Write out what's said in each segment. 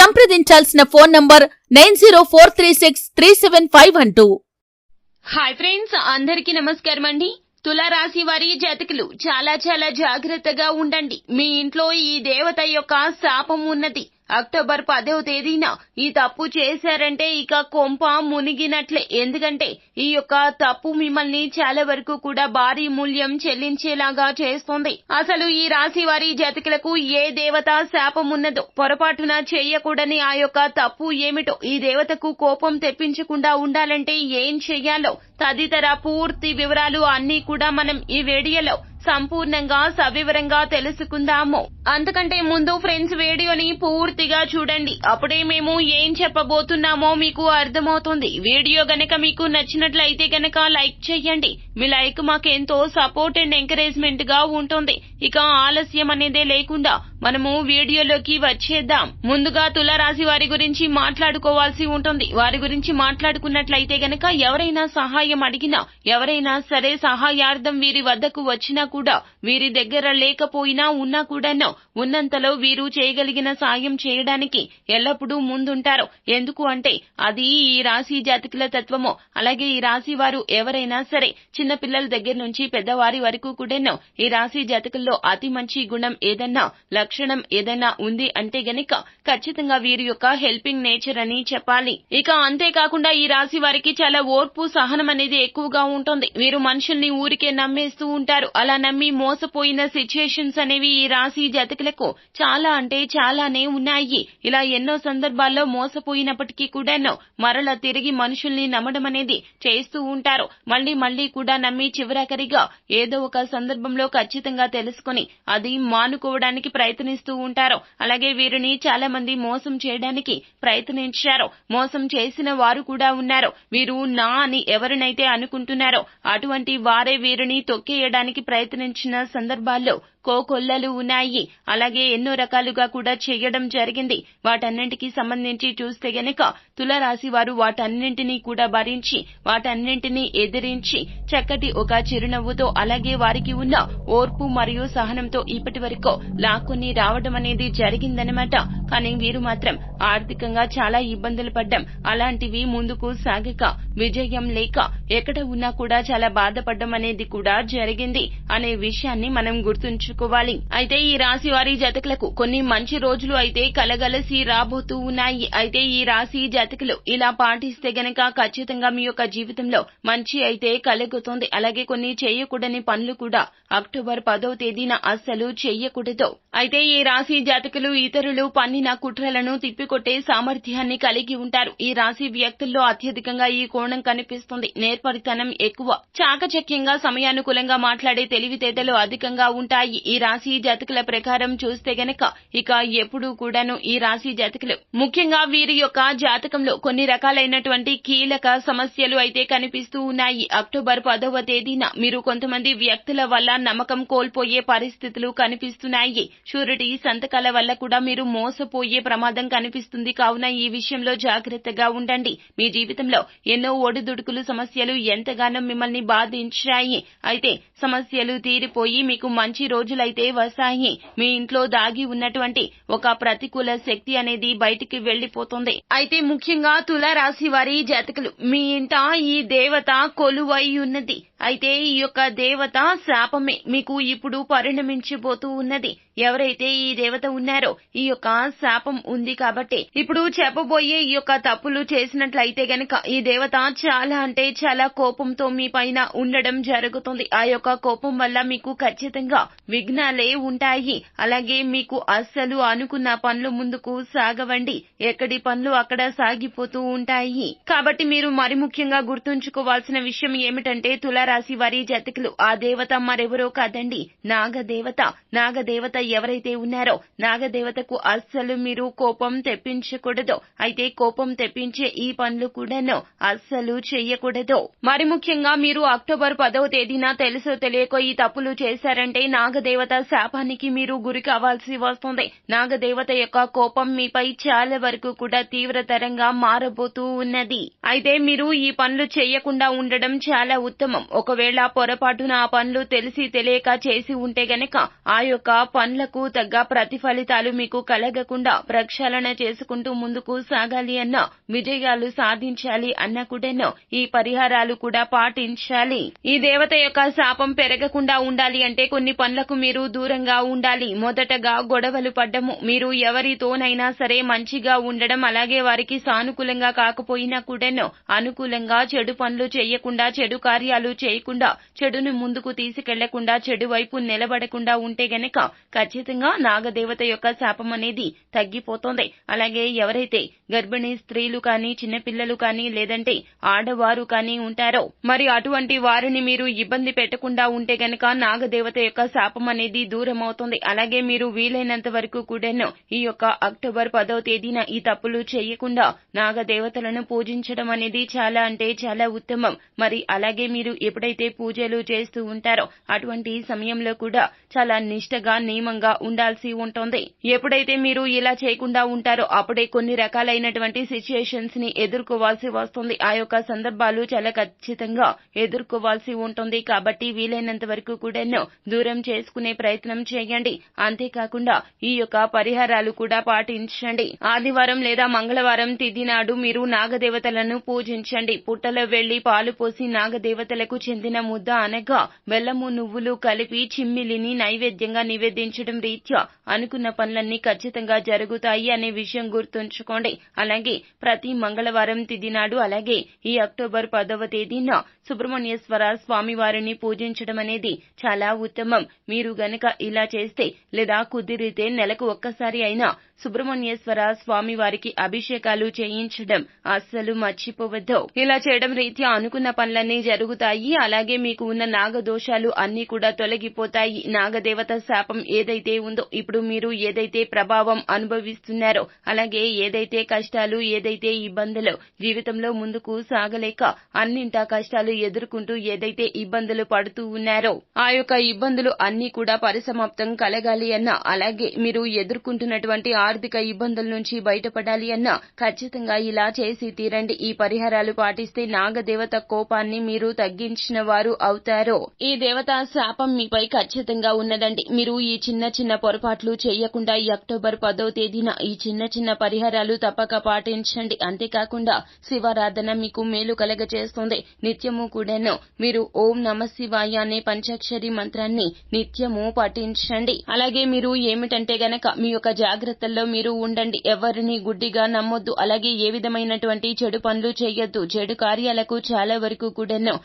సంప్రదించాల్సిన phone number nine zero four three six three seven five one two. Hi friends అందరికీ నమస్కారం అండి. తులారాశి వారి జాతకులు చాలా చాలా జాగ్రత్తగా ఉండండి. మీ ఇంట్లో ఈ దేవత యొక్క శాపం ఉన్నది. అక్టోబర్ పదవ తేదీన ఈ తప్పు చేశారంటే ఇక కొంప మునిగినట్లే. ఎందుకంటే ఈ యొక్క తప్పు మిమ్మల్ని చాలా వరకు కూడా భారీ మూల్యం చెల్లించేలాగా చేస్తుంది. అసలు ఈ రాశి వారి జతకులకు ఏ దేవత శాపం ఉన్నదో పొరపాటున చేయకూడని ఆ యొక్క తప్పు ఏమిటో ఈ దేవతకు కోపం తెప్పించకుండా ఉండాలంటే ఏం చెయ్యాలో తదితర పూర్తి వివరాలు అన్ని కూడా మనం ఈ వీడియోలో సంపూర్ణంగా సవివరంగా తెలుసుకుందాము. అంతకంటే ముందు ఫ్రెండ్స్ వీడియోని పూర్తిగా చూడండి. అప్పుడే మేము ఏం చెప్పబోతున్నామో మీకు అర్థమవుతుంది. వీడియో గనక మీకు నచ్చినట్లయితే గనక లైక్ చేయండి. మీ లైక్ మాకెంతో సపోర్ట్ అండ్ ఎంకరేజ్మెంట్గా ఉంటుంది. ఇక ఆలస్యం అనేదే లేకుండా మనము వీడియోలోకి వచ్చేద్దాం. ముందుగా తులారాశి వారి గురించి మాట్లాడుకోవాల్సి ఉంటుంది. వారి గురించి మాట్లాడుకున్నట్లయితే గనక ఎవరైనా సహాయం అడిగినా ఎవరైనా సరే సహాయార్థం వీరి వద్దకు వచ్చినా కూడా వీరి దగ్గర లేకపోయినా ఉన్నా కూడాను ఉన్నంతలో వీరు చేయగలిగిన సాయం చేయడానికి ఎల్లప్పుడూ ముందుంటారు. ఎందుకు అంటే అది ఈ రాశి జాతకుల తత్వము అలాగే ఈ రాశి వారు ఎవరైనా సరే చిన్న పిల్లల దగ్గర నుంచి పెద్దవారి వరకు కూడాను ఈ రాశి జాతకుల్లో అతి మంచి గుణం ఏదన్నా లక్షణం ఏదైనా ఉంది అంటే గనక ఖచ్చితంగా వీరి యొక్క హెల్పింగ్ నేచర్ అని చెప్పాలి. ఇక అంతేకాకుండా ఈ రాశి వారికి చాలా ఓర్పు సహనం అనేది ఎక్కువగా ఉంటుంది. వీరు మనుషుల్ని ఊరికే నమ్మేస్తూ ఉంటారు. అలా నమ్మి మోసపోయిన సిచ్యుయేషన్స్ అనేవి ఈ రాశి జాతకులకు చాలా అంటే చాలానే ఉన్నాయి. ఇలా ఎన్నో సందర్భాల్లో మోసపోయినప్పటికీ కూడాను మరల తిరిగి మనుషుల్ని నమ్మడం అనేది చేస్తూ ఉంటారు. మళ్ళీ మళ్ళీ కూడా నమ్మి చివరాఖరిగా ఏదో ఒక సందర్భంలో ఖచ్చితంగా తెలుసుకుని అది మానుకోవడానికి ప్రయత్నిస్తూ ఉంటారు. అలాగే వీరిని చాలా మంది మోసం చేయడానికి ప్రయత్నించారు. మోసం చేసిన వారు కూడా ఉన్నారు. వీరు నా అని ఎవరినైతే అనుకుంటున్నారో అటువంటి వారే వీరిని తొక్కేయడానికి ప్రయత్నించిన సందర్భాల్లో కోకొల్లలు ఉన్నాయి. అలాగే ఎన్నో రకాలుగా కూడా చేయడం జరిగింది. వాటన్నింటికి సంబంధించి చూస్తే గనక తులరాశి వారు వాటన్నింటినీ కూడా భరించి వాటన్నింటినీ ఎదిరించి చక్కటి ఒక చిరునవ్వుతో అలాగే వారికి ఉన్న ఓర్పు మరియు సహనంతో ఇప్పటి వరకు లాక్కుని రావడం అనేది జరిగిందనమాట కానీ వీరు మాత్రం ఆర్థికంగా చాలా ఇబ్బందులు పడ్డం. అలాంటివి ముందుకు సాగక విజయం లేక ఎక్కడ ఉన్నా కూడా చాలా బాధపడడం అనేది కూడా జరిగింది అనే విషయాన్ని మనం గుర్తుంచుకోవాలి. అయితే ఈ రాశి వారి జాతకులకు కొన్ని మంచి రోజులు అయితే కలగలసి రాబోతూ ఉన్నాయి. అయితే ఈ రాశి జాతకులు ఇలా పాటిస్తే గనక ఖచ్చితంగా మీ యొక్క జీవితంలో మంచి అయితే కలుగుతుంది. అలాగే కొన్ని చేయకూడని పనులు కూడా అక్టోబర్ పదో తేదీన అస్సలు చెయ్యకూడదు అయితే ఈ రాశి జాతకులు ఇతరులు నా కుట్రలను తిప్పికొట్టే సామర్థ్యాన్ని కలిగి ఉంటారు. ఈ రాశి వ్యక్తుల్లో అత్యధికంగా ఈ కోణం కనిపిస్తుంది. నేర్పరితనం ఎక్కువ. చాకచక్యంగా సమయానుకూలంగా మాట్లాడే తెలివితేటలు అధికంగా ఉంటాయి. ఈ రాశి జాతకుల ప్రకారం చూస్తే గనక ఇక ఎప్పుడూ కూడాను ఈ రాశి జాతకులు. ముఖ్యంగా వీరి యొక్క జాతకంలో కొన్ని రకాలైనటువంటి కీలక సమస్యలు అయితే కనిపిస్తూ ఉన్నాయి. అక్టోబర్ పదవ తేదీన మీరు కొంతమంది వ్యక్తుల వల్ల నమ్మకం కోల్పోయే పరిస్థితులు కనిపిస్తున్నాయి. షూరిటీ సంతకాల వల్ల కూడా మీరు మోసం మోసపోయే ప్రమాదం కనిపిస్తుంది. కావున ఈ విషయంలో జాగ్రత్తగా ఉండండి. మీ జీవితంలో ఎన్నో ఒడిదుడుకులు సమస్యలు ఎంతగానో మిమ్మల్ని బాధించాయి. అయితే సమస్యలు తీరిపోయి మీకు మంచి రోజులైతే వస్తాయి. మీ ఇంట్లో దాగి ఉన్నటువంటి ఒక ప్రతికూల శక్తి అనేది బయటికి వెళ్ళిపోతుంది అయితే ముఖ్యంగా తుల రాశి వారి జాతకులు మీ ఇంట ఈ దేవత కొలువై ఉన్నది. అయితే ఈ యొక్క దేవత శాపమే మీకు ఇప్పుడు పరిణమించిపోతూ ఉన్నది. ఎవరైతే ఈ దేవత ఉన్నారో ఈ యొక్క శాపం ఉంది కాబట్టి ఇప్పుడు చెప్పబోయే ఈ యొక్క తప్పులు చేసినట్లయితే గనక ఈ దేవత చాలా అంటే చాలా కోపంతో మీ పైన ఉండడం జరుగుతుంది. ఆ యొక్క కోపం వల్ల మీకు ఖచ్చితంగా విఘ్నాలే ఉంటాయి. అలాగే మీకు అస్సలు అనుకున్న పనులు ముందుకు సాగవండి. ఎక్కడి పనులు అక్కడ సాగిపోతూ ఉంటాయి. కాబట్టి మీరు మరి ముఖ్యంగా గుర్తుంచుకోవాల్సిన విషయం ఏమిటంటే తుల తులారాశి వారి జతకులు ఆ దేవత మరెవరో కాదండి. నాగదేవత. నాగదేవత ఎవరైతే ఉన్నారో నాగదేవతకు అస్సలు మీరు కోపం తెప్పించకూడదు. అయితే కోపం తెప్పించే ఈ పనులు కూడాను అస్సలు చెయ్యకూడదు. మరి ముఖ్యంగా మీరు అక్టోబర్ పదవ తేదీన తెలుసో తెలియకో ఈ తప్పులు చేశారంటే నాగదేవత శాపానికి మీరు గురి కావాల్సి వస్తుంది. నాగదేవత యొక్క కోపం మీపై చాలా వరకు కూడా తీవ్రతరంగా మారబోతూ ఉన్నది. అయితే మీరు ఈ పనులు చేయకుండా ఉండడం చాలా ఉత్తమం. ఒకవేళ పొరపాటున ఆ పనులు తెలిసి తెలియక చేసి ఉంటే గనక ఆ యొక్క పనులకు తగ్గ ప్రతిఫలితాలు మీకు కలగకుండా ప్రక్షాళన చేసుకుంటూ ముందుకు సాగాలి అన్న విజయాలు సాధించాలి అన్న కూడాను ఈ పరిహారాలు కూడా పాటించాలి. ఈ దేవత యొక్క శాపం పెరగకుండా ఉండాలి అంటే కొన్ని పనులకు మీరు దూరంగా ఉండాలి. మొదటగా గొడవలు పడ్డము. మీరు ఎవరితోనైనా సరే మంచిగా ఉండడం అలాగే వారికి సానుకూలంగా కాకపోయినా కూడాను అనుకూలంగా చెడు పనులు చేయకుండా చెడు కార్యాలు చేయకుండా చెడును ముందుకు తీసుకెళ్ళకుండా చెడు వైపు నిలబడకుండా ఉంటే గనక ఖచ్చితంగా నాగదేవత యొక్క శాపం అనేది తగ్గిపోతోంది. అలాగే ఎవరైతే గర్భిణీ స్త్రీలు కానీ చిన్నపిల్లలు కానీ లేదంటే ఆడవారు కానీ ఉంటారో మరి అటువంటి వారిని మీరు ఇబ్బంది పెట్టకుండా ఉంటే గనక నాగదేవత యొక్క శాపం అనేది దూరం అవుతుంది అలాగే మీరు వీలైనంత వరకు కూడాను ఈ యొక్క అక్టోబర్ పదో తేదీన ఈ తప్పులు చేయకుండా నాగదేవతలను పూజించడం అనేది చాలా అంటే చాలా ఉత్తమం. మరి అలాగే మీరు ఎప్పుడైతే పూజలు చేస్తూ ఉంటారో అటువంటి సమయంలో కూడా చాలా నిష్టగా నియమంగా ఉండాల్సి ఉంటుంది. ఎప్పుడైతే మీరు ఇలా చేయకుండా ఉంటారో అప్పుడే కొన్ని రకాలైనటువంటి సిచ్యుయేషన్స్ని ఎదుర్కోవాల్సి వస్తుంది. ఆ యొక్క సందర్భాలు చాలా ఖచ్చితంగా ఎదుర్కోవాల్సి ఉంటుంది. కాబట్టి వీలైనంత వరకు కూడాను దూరం చేసుకునే ప్రయత్నం చేయండి. అంతేకాకుండా ఈ యొక్క పరిహారాలు కూడా పాటించండి. ఆదివారం లేదా మంగళవారం తిథి నాడు మీరు నాగదేవతలను పూజించండి. పుట్టలో వెళ్ళి పాలు పోసి నాగదేవతలకు చెందిన ముద్ద అనగా బెల్లము నువ్వులు కలిపి చిమ్మిలిని నైవేద్యంగా నివేదించడం రీత్యా అనుకున్న పనులన్నీ ఖచ్చితంగా జరుగుతాయి అనే విషయం గుర్తుంచుకోండి. అలాగే ప్రతి మంగళవారం తిదినాడు అలాగే ఈ అక్టోబర్ పదవ తేదీన సుబ్రహ్మణ్యేశ్వర స్వామి వారిని పూజించడం అనేది చాలా ఉత్తమం. మీరు గనక ఇలా చేస్తే లేదా కుదిరితే నెలకు ఒక్కసారి అయినా సుబ్రహ్మణ్యేశ్వర స్వామి వారికి అభిషేకాలు చేయించడం అస్సలు మర్చిపోవద్దు. ఇలా చేయడం రీత్యా అనుకున్న పనులన్నీ జరుగుతాయి. అలాగే మీకు ఉన్న నాగదోషాలు అన్ని కూడా తొలగిపోతాయి. నాగదేవత శాపం ఏదైతే ఉందో ఇప్పుడు మీరు ఏదైతే ప్రభావం అనుభవిస్తున్నారో అలాగే ఏదైతే కష్టాలు ఏదైతే ఇబ్బందులు జీవితంలో ముందుకు సాగలేక అన్నింటా కష్టాలు ఎదుర్కొంటూ ఏదైతే ఇబ్బందులు పడుతూ ఉన్నారో ఆ యొక్క ఇబ్బందులు అన్ని కూడా పరిసమాప్తం కలగాలి అన్న అలాగే మీరు ఎదుర్కొంటున్నటువంటి ఆర్థిక ఇబ్బందుల నుంచి బయటపడాలి అన్న ఖచ్చితంగా ఇలా చేసి తీరండి. ఈ పరిహారాలు పాటిస్తే నాగదేవత కోపాన్ని మీరు తగ్గించి తగ్గించిన వారు అవుతారు. ఈ దేవత శాపం మీపై ఖచ్చితంగా ఉన్నదండి. మీరు ఈ చిన్న చిన్న పొరపాట్లు చేయకుండా ఈ అక్టోబర్ పదో తేదీన ఈ చిన్న చిన్న పరిహారాలు తప్పక పాటించండి. అంతేకాకుండా శివారాధన మీకు మేలు కలగజేస్తుంది. నిత్యము కూడాను మీరు ఓం నమ శివాయ అనే పంచాక్షరి మంత్రాన్ని నిత్యము పఠించండి. అలాగే మీరు ఏమిటంటే గనక మీ యొక్క జాగ్రత్తల్లో మీరు ఉండండి. ఎవరిని గుడ్డిగా నమ్మొద్దు. అలాగే ఏ విధమైనటువంటి చెడు పనులు చేయొద్దు. చెడు కార్యాలకు చాలా వరకు కూడాను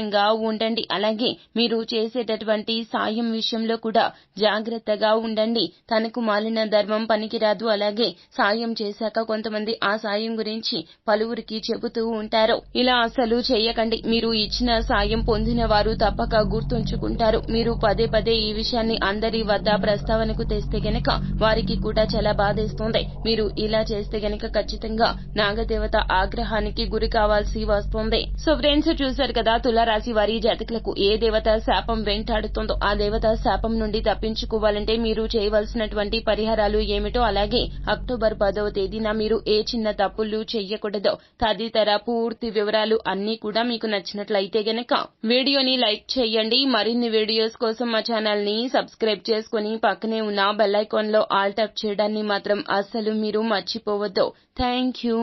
దూరంగా ఉండండి. అలాగే మీరు చేసేటటువంటి సాయం విషయంలో కూడా జాగ్రత్తగా ఉండండి. తనకు మాలిన ధర్మం పనికిరాదు. అలాగే సాయం చేశాక కొంతమంది ఆ సాయం గురించి పలువురికి చెబుతూ ఉంటారు. ఇలా అసలు చేయకండి. మీరు ఇచ్చిన సాయం పొందిన వారు తప్పక గుర్తుంచుకుంటారు. మీరు పదే పదే ఈ విషయాన్ని అందరి వద్ద ప్రస్తావనకు తెస్తే గనక వారికి కూడా చాలా బాధేస్తుంది. మీరు ఇలా చేస్తే గనక ఖచ్చితంగా నాగదేవత ఆగ్రహానికి గురి కావాల్సి వస్తుంది. సో ఫ్రెండ్స్ చూశారు కదా రాశి వారి జాతకులకు ఏ దేవత శాపం వెంటాడుతుందో ఆ దేవత శాపం నుండి తప్పించుకోవాలంటే మీరు చేయవలసినటువంటి పరిహారాలు ఏమిటో అలాగే అక్టోబర్ పదవ తేదీన మీరు ఏ చిన్న తప్పులు చెయ్యకూడదో తదితర పూర్తి వివరాలు అన్ని కూడా మీకు నచ్చినట్లయితే గనక వీడియోని లైక్ చేయండి. మరిన్ని వీడియోస్ కోసం మా ఛానల్ని సబ్స్క్రైబ్ చేసుకుని పక్కనే ఉన్న బెల్ ఐకాన్లో ఆల్ టాప్ చేయడాన్ని మాత్రం అస్సలు మీరు మర్చిపోవద్దు. Thank you.